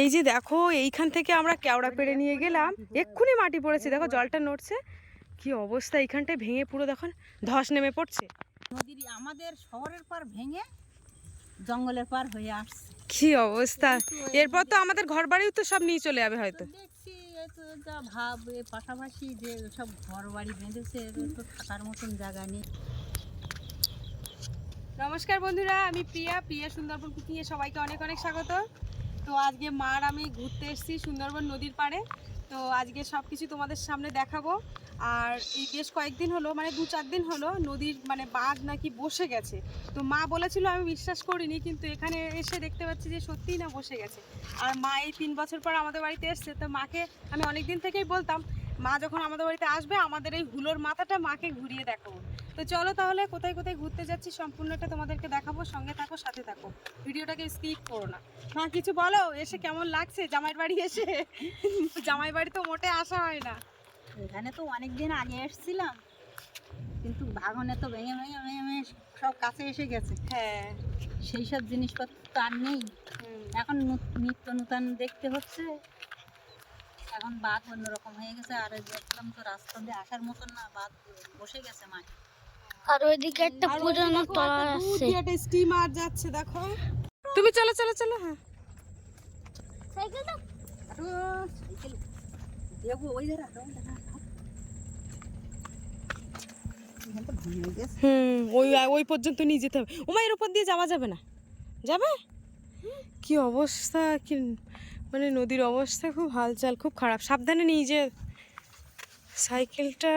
এই যে দেখো এইখান থেকে আমরা কেওড়া পেড়ে নিয়ে গেলাম। এক্ষুনি মাটি পড়েছে দেখো জলটা নড়ছে। কি অবস্থা এইখানটায় ভেঙে পুরো দেখো ধস নেমে পড়ছে। নদীর আমাদের শহরের পার ভেঙে জঙ্গলের পার হয়ে আসছে। কি অবস্থা। এরপর তো আমাদের ঘর বাড়িও তো সব নিয়ে চলে যাবে হয়তো। দেখছি যা ভাব পাশাপাশি যে সব ঘর বাড়ি বেঁধেছে তো থাকার মতন জায়গা নেই। নমস্কার বন্ধুরা, আমি প্রিয়া প্রিয়া সুন্দরবন কুকিংয়ে সবাইকে অনেক অনেক স্বাগত। তো আজকে মার আমি ঘুরতে এসেছি সুন্দরবন নদীর পাড়ে। তো আজকে সব কিছু তোমাদের সামনে দেখাবো। আর এই বেশ কয়েকদিন হলো মানে দু চার দিন হলো নদীর মানে বাঁধ নাকি বসে গেছে। তো মা বলেছিল আমি বিশ্বাস করিনি, কিন্তু এখানে এসে দেখতে পাচ্ছি যে সত্যিই না বসে গেছে। আর মা এই তিন বছর পর আমাদের বাড়িতে এসছে, তো মাকে আমি অনেক দিন থেকেই বলতাম, মা যখন আমাদের বাড়িতে আসবে, আমাদের এই হুলোর মাথাটা মাকে ঘুরিয়ে দেখাবো। তো চলো তাহলে কোথায় কোথায় ঘুরতে যাচ্ছি সম্পূর্ণটা তোমাদেরকে দেখাবো সঙ্গে থাকো সাথে থাকো। ভিডিওটাকে স্কিপ করো না। মা কিছু বলো? এসে কেমন লাগছে? জামাই বাড়ি এসে? জামাই বাড়ি তো মোটে আসা হয় না। এখানে তো অনেক দিন আগে এসেছিলাম কিন্তু ভাগনে তো ভেঙে ভেঙে ভেঙে ভেঙে সব কাছে এসে গেছে। হ্যাঁ। সেই সব জিনিসপত্র তো আর নেই। এখন নূত- নিত্য নূতন দেখতে হচ্ছে। এখন বাদ অন্যরকম হয়ে গেছে আর দেখলাম তো রাস্তা দিয়ে আসার মতন না বাদ বসে গেছে মাটি আর ওইদিকে একটা পুরনো তলা আছে। একটা স্টিমার যাচ্ছে দেখো। তুমি চলো চলো চলো হ্যাঁ। সাইকেল দেখব ওই ওই হুম পর্যন্ত নিয়ে যেতে হবে। ওমা এর উপর দিয়ে যাওয়া যাবে না। যাবে? কি অবস্থা কি মানে নদীর অবস্থা খুব হালচাল খুব খারাপ। সাবধানে নিয়ে যে সাইকেলটা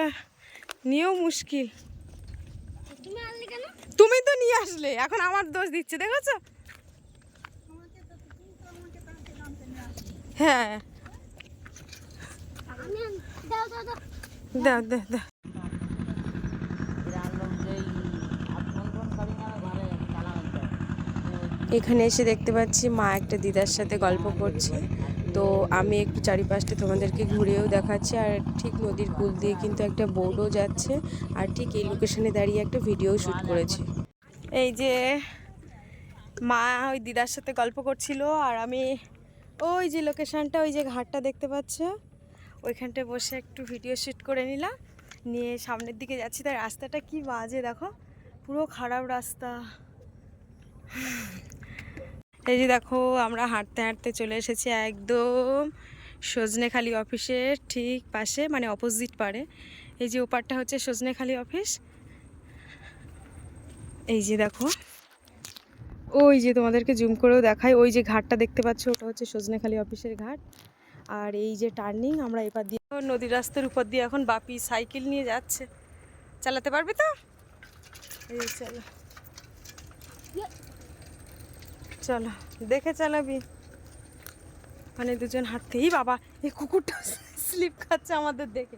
নিয়েও মুশকিল। তুমি তো নিয়ে আসলে, এখন আমার দোষ দিচ্ছে, দেখেছ? হ্যাঁ। এখানে এসে দেখতে পাচ্ছি মা একটা দিদার সাথে গল্প করছে। তো আমি একটু চারিপাশটা তোমাদেরকে ঘুরেও দেখাচ্ছি। আর ঠিক নদীর কুল দিয়ে কিন্তু একটা বোর্ডও যাচ্ছে। আর ঠিক এই লোকেশনে দাঁড়িয়ে একটা ভিডিও শ্যুট করেছি। এই যে মা ওই দিদার সাথে গল্প করছিল। আর আমি ওই যে লোকেশানটা ওই যে ঘাটটা দেখতে পাচ্ছ? ওইখানটায় বসে একটু ভিডিও শ্যুট করে নিলাম। নিয়ে সামনের দিকে যাচ্ছি। তার রাস্তাটা কি বাজে দেখো। পুরো খারাপ রাস্তা। এই যে দেখো, আমরা হাঁটতে হাঁটতে চলে এসেছি একদম সজনেখালি অফিসের ঠিক পাশে মানে অপোজিট পারে এই যে ওপারটা হচ্ছে সজনেখালি অফিস। এই যে দেখো, ওই যে তোমাদেরকে জুম করেও দেখাই, ওই যে ঘাটটা দেখতে পাচ্ছ, ওটা হচ্ছে সজনেখালি অফিসের ঘাট। আর এই যে টার্নিং আমরা এপার দিয়ে নদীর রাস্তার উপর দিয়ে এখন বাপি সাইকেল নিয়ে যাচ্ছে। চালাতে পারবে তো? এই চলো। চলো, দেখে চালাবি। মানে দুজন হাঁটতেই বাবা, এই কুকুরটা স্লিপ খাচ্ছে আমাদের দেখে।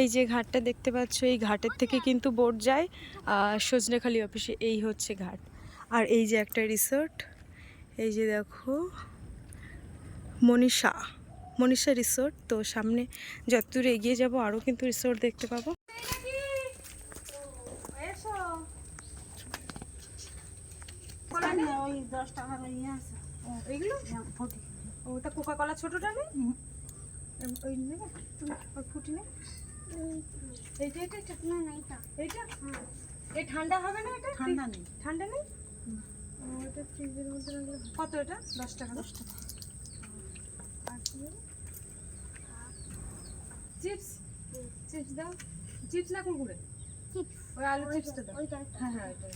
এই যে ঘাটটা দেখতে পাচ্ছ, এই ঘাটের থেকে কিন্তু বোট যায়, আর সজনেখালি অফিসে এই হচ্ছে ঘাট। আর এই যে একটা রিসোর্ট, এই যে দেখো, মনীষা মনীষা রিসোর্ট। তো সামনে যতদূর এগিয়ে যাব আরও কিন্তু রিসোর্ট দেখতে পাবো। ওই দশ টাকার আছে এইগুলো ওটা কোকা কলা ছোটোটা নেই? ওই নেবে? ফুটি নে এইটা এটা এটা না না এটা এইটা? এই ঠান্ডা হবে না এটা? ঠান্ডা নেই। ঠান্ডা নেই? ও, ফ্রিজের মধ্যে রাখলে কত এটা? দশ টাকা। দশ টাকা। চিপস? চিপস দাও। চিপস না কুরকুরে? চিপস। ওই আলু চিপসটা দাও। ওইটা হ্যাঁ হ্যাঁ ওইটা।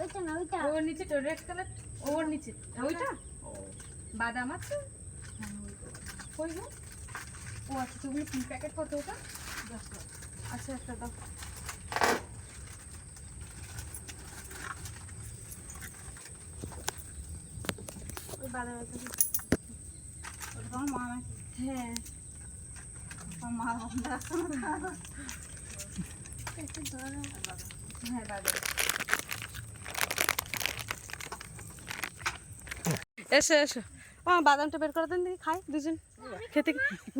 ওইটা না ওইটা। ওর নিচে তো রেড কালার ওর নিচে। ওইটা? বাদাম আছে? কই গো? ও আচ্ছা তুমি প্যাকেট কত ওটা? আচ্ছা একটা দাও। ওই বাদাম। ওটা তোমার মা নাকি? হ্যাঁ। তোমার মা একটু হ্যাঁ বাদাম। এসো এসো। ও বাদামটা বের করে দেন দেখি খাই দুজন। খেতে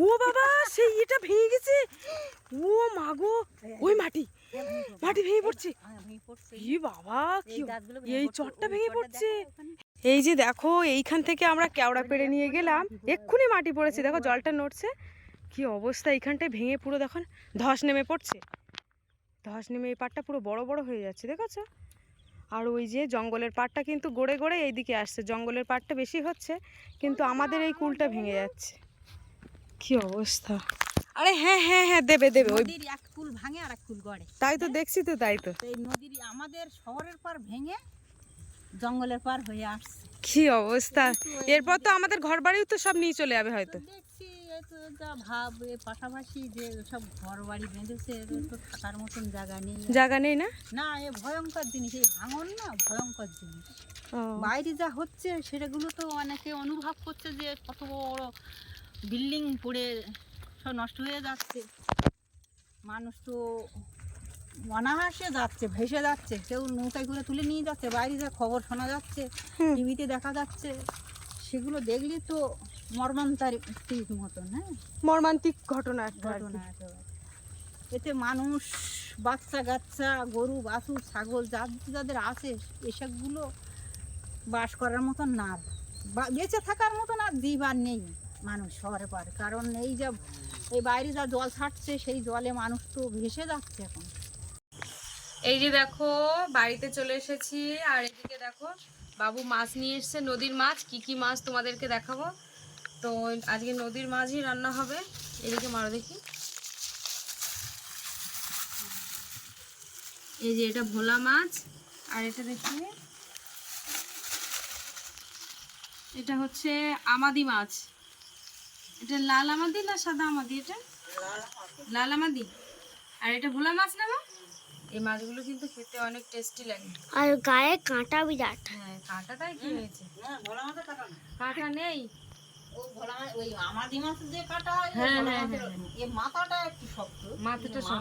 ও বাবা সেই এটা ভেঙে গেছে। ও মাগো ওই মাটি। মাটি ভেঙে পড়ছে। হ্যাঁ। ই বাবা কি এই গাছগুলো ভেঙে পড়ছে। চটটা ভেঙে পড়ছে। এই যে দেখো এইখান থেকে আমরা কেওড়া পেড়ে নিয়ে গেলাম। এক্ষুনি মাটি পড়েছে দেখো জলটা নড়ছে। কি অবস্থা এইখানটায় ভেঙে পুরো দেখো ধস নেমে পড়ছে। ধস নেমে এই পাটটা পুরো বড় বড় হয়ে যাচ্ছে দেখেছ? আর ওই যে জঙ্গলের পাটটা কিন্তু গড়ে গড়ে এইদিকে আসছে। জঙ্গলের পাটটা বেশি হচ্ছে কিন্তু আমাদের এই কুলটা ভেঙে যাচ্ছে। কি অবস্থা? আরে হ্যাঁ হ্যাঁ হ্যাঁ দেবে দেবে ওই নদীর এক কুল ভাঙে আর এক কুল গড়ে। তাই তো দেখছি তো তাই তো। তো এই নদীর আমাদের শহরের পার ভেঙে জঙ্গলের পার হয়ে আসছে। কি অবস্থা? এরপর তো আমাদের ঘর বাড়িও তো সব নিয়ে চলে যাবে হয়তো। তো যা ভাব পাশাপাশি যে সব ঘর বাড়ি বেঁধেছে তো থাকার মতন জায়গা নেই। জায়গা নেই না? না এ ভয়ঙ্কর জিনিস এই ভাঙন না ভয়ঙ্কর জিনিস। বাইরে যা হচ্ছে সেটাগুলো তো অনেকে অনুভব করছে যে কত বড় বিল্ডিং পড়ে সব নষ্ট হয়ে যাচ্ছে। মানুষ তো অনাহাসে যাচ্ছে ভেসে যাচ্ছে। কেউ নৌকায় করে তুলে নিয়ে যাচ্ছে বাইরে যা খবর শোনা যাচ্ছে টিভিতে দেখা যাচ্ছে। সেগুলো দেখলে তো মর্মান্তারিক মতন হ্যাঁ? মর্মান্তিক ঘটনা। ঘটনা এতে মানুষ বাচ্চা গাচ্চা গরু বাছুর ছাগল যাদের যাদের আছে এসবগুলো বাস করার মতন না। বা বেঁচে থাকার মতন আর দ্বীপ আর নেই মানুষ শহরে পারে। কারণ এই যা এই বাইরে যা জল ছাড়ছে সেই জলে মানুষ তো ভেসে যাচ্ছে এখন। এই যে দেখো বাড়িতে চলে এসেছি। আর এদিকে দেখো বাবু মাছ নিয়ে এসেছে নদীর মাছ। কি কি মাছ তোমাদেরকে দেখাবো? তো আজকে নদীর মাছই রান্না হবে। এদিকে মারো দেখি। এই যে এটা ভোলা মাছ আর এটা দেখি। এটা হচ্ছে আমাদি মাছ। এটা লাল আমাদি না সাদা আমাদি এটা? লাল আমাদি। আর এটা ভোলা মাছ না এই মাছগুলো কিন্তু খেতে অনেক টেস্টি লাগে। আর গায়ে কাঁটা বিরাট। হ্যাঁ কাঁটাটাই কি হয়েছে? হ্যাঁ কাটা কাঁটা নেই।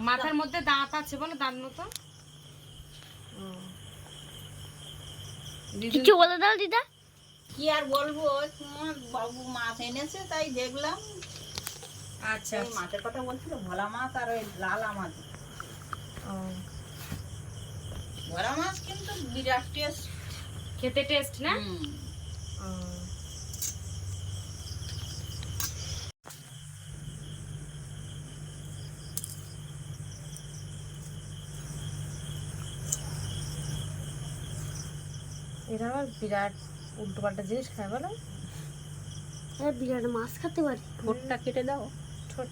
মাথার মধ্যে দাঁত আছে বলো দাঁত মতো কিছু বলে দাও দিদা। কি আর বলব তোমার বাবু মাছ এনেছে তাই দেখলাম। আচ্ছা এই মাছের কথা বলছিল ভোলা মাছ আর ওই লাল মাছ ও, ভোলা মাছ কিন্তু বিরাট টেস্ট। খেতে টেস্ট না? ও। এরা আবার বিরাট উল্টো পাল্টা জিনিস খায় বলো। হ্যাঁ বিরাট মাছ খেতে পারি। ঠোঁটটা কেটে দাও ছোট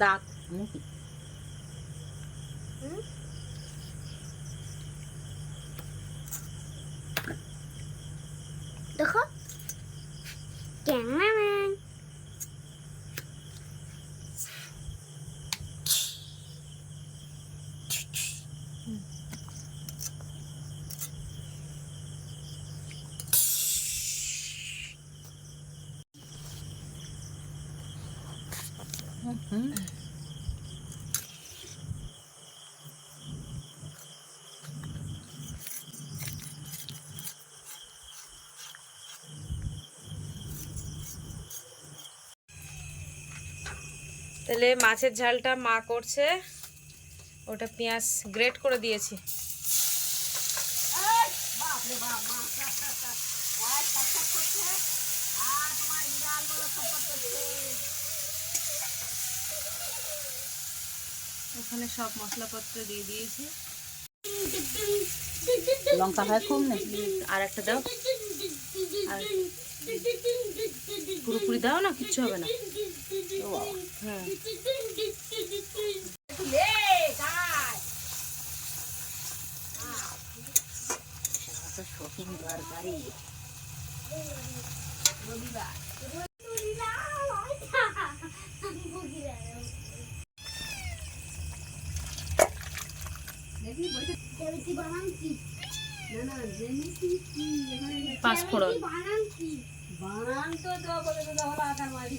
দাঁত মুখি। দেখো তাহলে মাছের ঝালটা মা করছে। ওটা পেঁয়াজ গ্রেট করে দিয়েছি। ওখানে সব মশলাপত্র দিয়ে দিয়েছি। লঙ্কা হয় নেই আর একটা দাও। আর পুরোপুরি দাও না কিচ্ছু হবে না। হ্যাঁ। শৌখিন তরকারি বানান কি পাঁচফোড়ন বানান তো বলে তো আকার মারি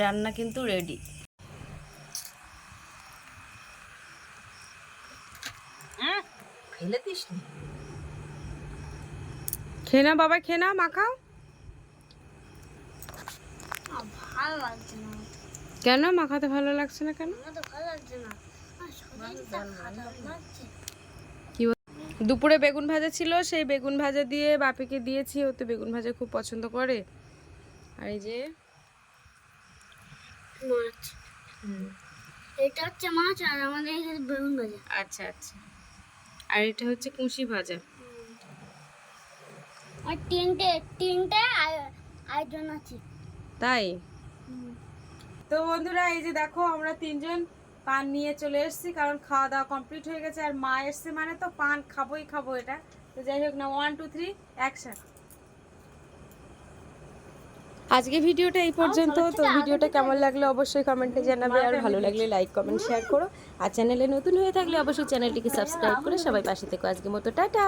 রান্না কিন্তু রেডি হ্যাঁ ফেলে খেয়ে না বাবা খেয়ে না মাখাও। ভালো লাগছে না। কেন? মাখাতে ভালো লাগছে না কেন? ভালো লাগছে না। কি দুপুরে বেগুন ভাজা ছিল সেই বেগুন ভাজা দিয়ে বাপিকে দিয়েছি ও তো বেগুন ভাজা খুব পছন্দ করে। আর এই যে মাছ। এটা হচ্ছে মাছ আর আমাদের এখানে বেগুন ভাজা। আচ্ছা আচ্ছা। আর এটা হচ্ছে কুশি ভাজা। আর তিনটে তিনটে আয়- আয়োজন আছে। তাই? তো বন্ধুরা এই যে দেখো আমরা তিনজন পান নিয়ে চলে এসেছি কারণ খাওয়া দাওয়া কমপ্লিট হয়ে গেছে আর মা এসছে মানে তো পান খাবোই খাব এটা। তো যাই হোক না ওয়ান টু থ্রি অ্যাকশন আজকে ভিডিওটা এই পর্যন্ত। তো ভিডিওটা কেমন লাগল অবশ্যই কমেন্টে জানাবে আর ভালো লাগলে। লাইক কমেন্ট শেয়ার করো। আর চ্যানেলে নতুন হয়ে থাকলে অবশ্যই চ্যানেলটিকে সাবস্ক্রাইব করে সবাই পাশে থেকো। আজকে মতো টাটা!